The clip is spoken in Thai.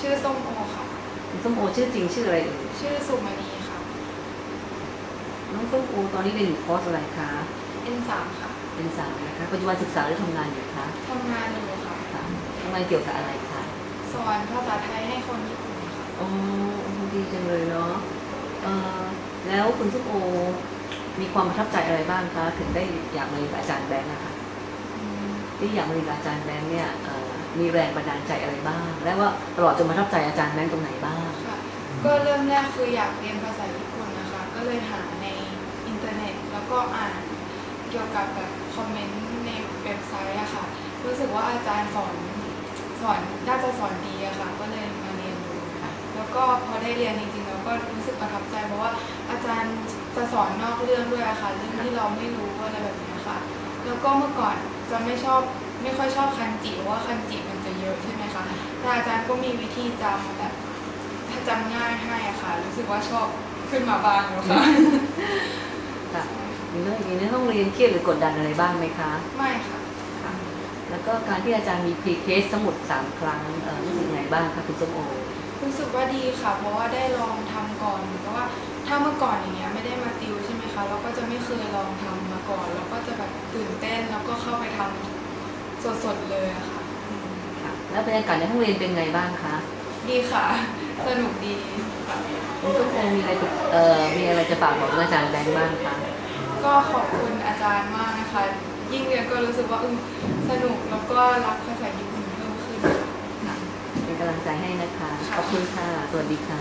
ชื่อส้มโอค่ะคุณส้มโอชื่อจริงชื่ออะไรเอ่ยชื่อสุมณีค่ะ น้องส้มโอตอนนี้เรียนอยู่คอร์สอะไรคะ N3 ค่ะเป็นสาวนะคะปัจจุบันศึกษาหรือทำงานอยู่คะทำงานอยู่ค่ะ ค่ะทำงานเกี่ยวกับอะไรคะสอนภาษาไทยให้คนญี่ปุ่นค่ะอ๋อดีจังเลยเนาะเออแล้วคุณส้มโอ มีความประทับใจอะไรบ้างคะถึงได้อยากมาเรียนกับอาจารย์แบงค์อะคะอืมที่อยากมาเรียนกับอาจารย์แบงค์เนี่ยเอ่อ มีแรงบันดาลใจอะไรบ้าง และว่าตลอดจนประทับใจอาจารย์แบงตรงไหนบ้าง ค่ะ ก็เริ่มแรกคืออยากเรียนภาษาญี่ปุ่นนะคะ ก็เลยหาในอินเทอร์เน็ต แล้วก็อ่านเกี่ยวกับแบบคอมเมนต์ในเว็บไซต์อะค่ะ รู้สึกว่าอาจารย์สอนสอนน่าจะสอนดีอะค่ะ ก็เลยมาเรียนดูค่ะ แล้วก็พอได้เรียนจริงๆเราก็รู้สึกประทับใจเพราะว่าอาจารย์จะสอนนอกเรื่องด้วยอะค่ะ เรื่องที่เราไม่รู้อะไรแบบนี้ค่ะ แล้วก็เมื่อก่อนจะไม่ชอบไม่ค่อยชอบคันจิเพราะว่าคันจิ อาจารย์ก็มีวิธีจำแบบถ้าจำง่ายให้อะค่ะ รู้สึกว่าชอบขึ้นมาบ้างแล้วค่ะค่ะมีเรื่องอย่างนี้ในห้องเรียนเครียดหรือกดดันอะไรบ้างไหมคะ ไม่ค่ะค่ะแล้วก็การที่อาจารย์มีพรีเคสสมุดสามครั้งเอ่อรู้สึกยังไงบ้างคะคุณส้มโอรู้สึกว่าดีค่ะ เพราะว่าได้ลองทำก่อนเพราะว่าถ้าเมื่อก่อนอย่างเงี้ยไม่ได้มาติวใช่ไหมคะเราก็จะไม่เคยลองทำมาก่อน แล้วก็จะแบบตื่นเต้นแล้วก็เข้าไปทำสดๆเลยอะค่ะอืมค่ะ แล้วบรรยากาศในห้องเรียนเป็นไงบ้างคะ ดีค่ะ สนุกดีค่ะคุณส้มโอมีอะไรจะเอ่อมีอะไรจะฝากบอกอาจารย์แบงค์บ้างคะก็ขอบคุณอาจารย์มากนะคะ ยิ่งเรียนก็รู้สึกว่าอืมสนุกแล้วก็รักภาษาญี่ปุ่นเพิ่มขึ้นค่ะเป็นกำลังใจให้นะคะ ขอบคุณค่ะ สวัสดีค่ะ